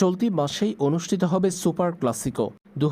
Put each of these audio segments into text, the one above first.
চলতি মাসেই অনুষ্ঠিত হবে সুপার ক্লাসিকো। দু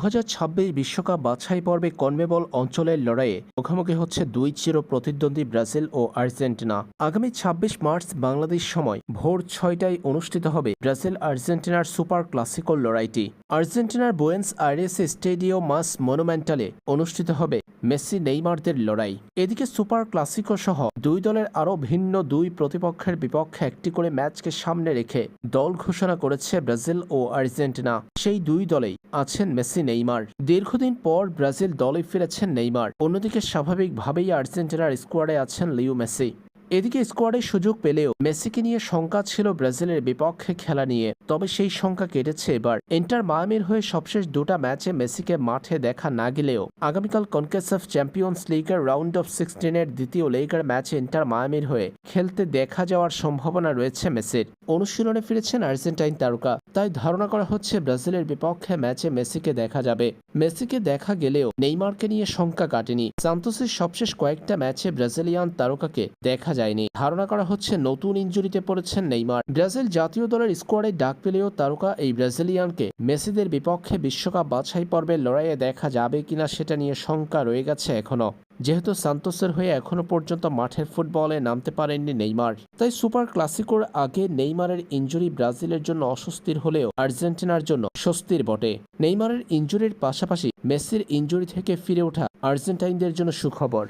বিশ্বকাপ বাছাই পর্বে কনমেবল অঞ্চলের লড়াইয়ে মুখোমুখি হচ্ছে দুই চির প্রতিদ্বন্দ্বী ব্রাজিল ও আর্জেন্টিনা। আগামী ২৬ মার্চ বাংলাদেশ সময় ভোর ছয়টায় অনুষ্ঠিত হবে ব্রাজিল আর্জেন্টিনার সুপার ক্লাসিকোর লড়াইটি। আর্জেন্টিনার বুয়েন্স আইরেস স্টেডিও মাস মনুমেন্টালে অনুষ্ঠিত হবে মেসি নেইমারদের লড়াই। এদিকে সুপার ক্লাসিকো সহ দুই দলের আরও ভিন্ন দুই প্রতিপক্ষের বিপক্ষে একটি করে ম্যাচকে সামনে রেখে দল ঘোষণা করেছে ব্রাজিল ও আর্জেন্টিনা। সেই দুই দলেই আছেন মেসি, নেইমার। দীর্ঘদিন পর ব্রাজিল দলে ফিরেছেন নেইমার। অন্যদিকে স্বাভাবিকভাবেই আর্জেন্টিনার স্কোয়াডে আছেন লিও মেসি। এদিকে স্কোয়াডে সুযোগ পেলেও মেসিকে নিয়ে শঙ্কা ছিল ব্রাজিলের বিপক্ষে খেলা নিয়ে, তবে সেই শঙ্কা কেটেছে এবার। ইন্টার মায়ামির হয়ে সবশেষ দুটা ম্যাচে মেসিকে মাঠে দেখা না গেলেও আগামীকাল কনকেসফ চ্যাম্পিয়ন্স লিগের রাউন্ড অফ সিক্সটিনের দ্বিতীয় লেগের ম্যাচে ইন্টার মায়ামির হয়ে খেলতে দেখা যাওয়ার সম্ভাবনা রয়েছে মেসির। অনুশীলনে ফিরেছেন আর্জেন্টাইন তারকা, তাই ধারণা করা হচ্ছে ব্রাজিলের বিপক্ষে ম্যাচে মেসিকে দেখা যাবে। মেসিকে দেখা গেলেও নেইমারকে নিয়ে শঙ্কা কাটেনি। সান্তোসের সবশেষ কয়েকটা ম্যাচে ব্রাজিলিয়ান তারকাকে দেখা যায়নি। ধারণা করা হচ্ছে নতুন ইঞ্জুরিতে পড়েছেন নেইমার। ব্রাজিল জাতীয় দলের স্কোয়াডে ডাক পেলেও তারকা এই ব্রাজিলিয়ানকে মেসিদের বিপক্ষে বিশ্বকাপ বাছাই পর্বের লড়াইয়ে দেখা যাবে কিনা সেটা নিয়ে শঙ্কা রয়ে গেছে এখনও যেহেতু সান্তোসের হয়ে এখনও পর্যন্ত মাঠের ফুটবলে নামতে পারেননি নেইমার। তাই সুপার ক্লাসিকোর আগে নেইমারের ইঞ্জুরি ব্রাজিলের জন্য অস্বস্তির হলেও আর্জেন্টিনার জন্য স্বস্তির বটে। নেইমারের ইঞ্জুরির পাশাপাশি মেসির ইঞ্জুরি থেকে ফিরে ওঠা আর্জেন্টাইনদের জন্য সুখবর।